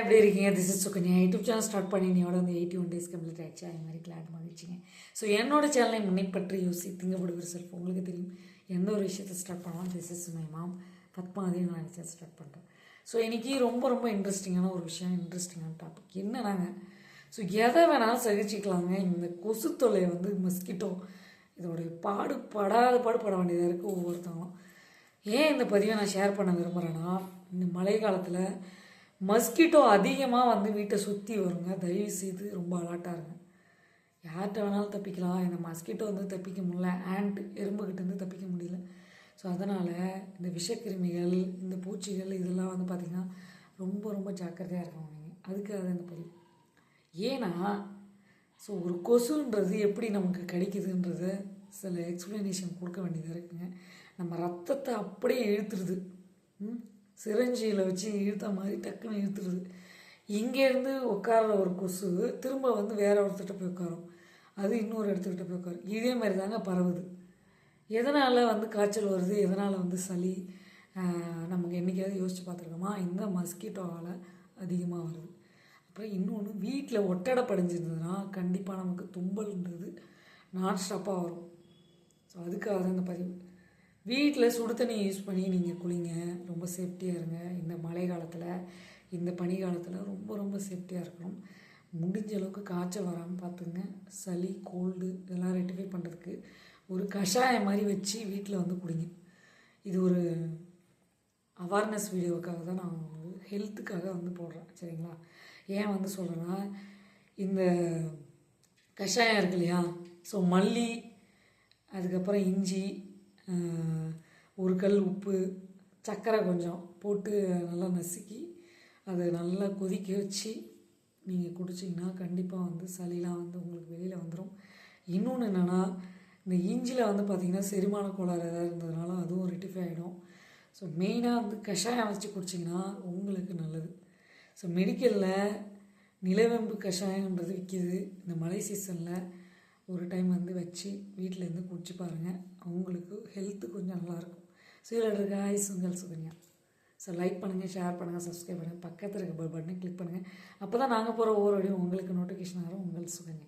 எப்படி இருக்கீங்க? This is Sukanya. YouTube channel start பண்ணி என்னோட வந்து எயிட்டி ஒன் டேஸ் கம்ப்ளீட் ஆயிடுச்சு. அது மாதிரி கிளாட் மகிழ்ச்சிங்க. ஸோ என்னோட சேனலை முன்னை பற்றி யோசி திங்கப்படுகிற செல்ஃப் உங்களுக்கு தெரியும். எந்த ஒரு விஷயத்தை ஸ்டார்ட் பண்ணலாம் திஸ் இஸ் மை மாம் பத்மாவதியும் நான் நினச்சா ஸ்டார்ட் பண்ணுறேன் ஸோ இன்றைக்கி ரொம்ப ரொம்ப இன்ட்ரெஸ்டிங்கான ஒரு விஷயம் இன்ட்ரெஸ்டிங்கான டாபிக் என்னன்னாங்க ஸோ எதை வேணாலும் சகிச்சிக்கலாங்க. இந்த கொசு தொல்லையை வந்து மஸ்கிட்டோ இதோடைய பாடு படாத பாடு பட வேண்டியதாக இருக்குது ஒவ்வொருத்தவங்களும். ஏன் இந்த பதிவை நான் ஷேர் பண்ண விரும்புகிறேன்னா இந்த மழை காலத்தில் மஸ்கிட்டோ அதிகமாக வந்து வீட்டை சுற்றி வருங்க. தயவு செய்து ரொம்ப அலாட்டாக இருங்க. யார்கிட்ட வேணாலும் தப்பிக்கலாம். இந்த மஸ்கிட்டோ வந்து தப்பிக்க முடியல. ஆண்ட் எறும்புக்கிட்டேருந்து தப்பிக்க முடியல. ஸோ அதனால் இந்த விஷக்கிருமிகள் இந்த பூச்சிகள் இதெல்லாம் வந்து பார்த்திங்கன்னா ரொம்ப ரொம்ப ஜாக்கிரதையாக இருக்கணும் நீங்கள் அதுக்காக தான் இந்த பதிவு ஏன்னா ஸோ ஒரு கொசுன்றது எப்படி நமக்கு கிடைக்குதுன்றது சில எக்ஸ்ப்ளனேஷன் கொடுக்க வேண்டியதாக இருக்குங்க. நம்ம ரத்தத்தை அப்படியே இழுத்துருது. ம்? சிரஞ்சியில் வச்சு இழுத்த மாதிரி டக்குன்னு இழுத்துடுது இங்கேருந்து உட்கார்ற ஒரு கொசு திரும்ப வந்து வேற ஒருத்தர்கிட்ட போய் உட்காரும். அது இன்னொரு இடத்துக்கிட்ட போய் உட்காரும். இதே மாதிரி தாங்க பரவுது. எதனால் வந்து காய்ச்சல் வருது? எதனால் வந்து சளி? நமக்கு என்றைக்காவது யோசித்து பார்த்துருக்கோமா? இந்த மஸ்கிட்டோவால் அதிகமாக வருது. அப்புறம் இன்னொன்று வீட்டில் ஒட்டடை படிஞ்சிருந்ததுன்னா கண்டிப்பாக நமக்கு தும்பல்ன்றது நான் ஸ்டாப்பாக வரும். ஸோ அதுக்காக தான் இந்த பதிவு. வீட்டில் சுடு தண்ணி யூஸ் பண்ணி நீங்கள் குளிங்க. ரொம்ப சேஃப்டியாக இருங்க. இந்த மழை காலத்தில் இந்த பனி காலத்தில் ரொம்ப ரொம்ப சேஃப்டியாக இருக்கணும். முடிஞ்ச அளவுக்கு காய்ச்சல் வராமல் பார்த்துங்க சளி கோல்டு இதெல்லாம் ரெட்டிஃபை பண்ணுறதுக்கு ஒரு கஷாயம் மாதிரி வச்சு வீட்டில் வந்து குடிங்க. இது ஒரு அவேர்னஸ் வீடியோவுக்காக தான் நான் ஹெல்த்துக்காக வந்து போடுறேன். சரிங்களா? ஏன் வந்து சொல்கிறேன்னா இந்த கஷாயம் இருக்கு இல்லையா? ஸோ மல்லி அதுக்கப்புறம் இஞ்சி ஒரு கல் உப்பு சர்க்கரை கொஞ்சம் போட்டு நல்லா நசுக்கி அதை நல்லா கொதிக்க வச்சு நீங்கள் குடிச்சிங்கன்னா கண்டிப்பாக வந்து சளிலாம் வந்து உங்களுக்கு வெளியில் வந்துடும் இன்னொன்று என்னென்னா இந்த இஞ்சியில் வந்து பார்த்திங்கன்னா செரிமான கோளாறு ஏதாவது இருந்ததுனால அதுவும் ரெட்டிஃபை ஆகிடும் ஸோ மெயினாக வந்து கஷாயம் வச்சு குடிச்சிங்கன்னா உங்களுக்கு நல்லது. ஸோ மெடிக்கலில் நிலவேம்பு கஷாயம்ன்றது விற்கிது இந்த மழை சீசனில் ஒரு டைம் வந்து வச்சு வீட்டிலேருந்து குடிச்சு பாருங்கள் அவங்களுக்கு ஹெல்த்து கொஞ்சம் நல்லாயிருக்கும் ஸோ இதில் இருக்க உங்கள் சுகன்யா. ஸோ லைக் பண்ணுங்கள் ஷேர் பண்ணுங்கள் சப்ஸ்கிரைப் பண்ணுங்கள் பக்கத்தில் இருக்க பட்டனை கிளிக் பண்ணுங்கள் அப்போ தான் நாங்கள் போகிற ஒவ்வொரு வழியும் உங்களுக்கு நோட்டிஃபிகேஷன் ஆகும் உங்கள் சுகன்யா.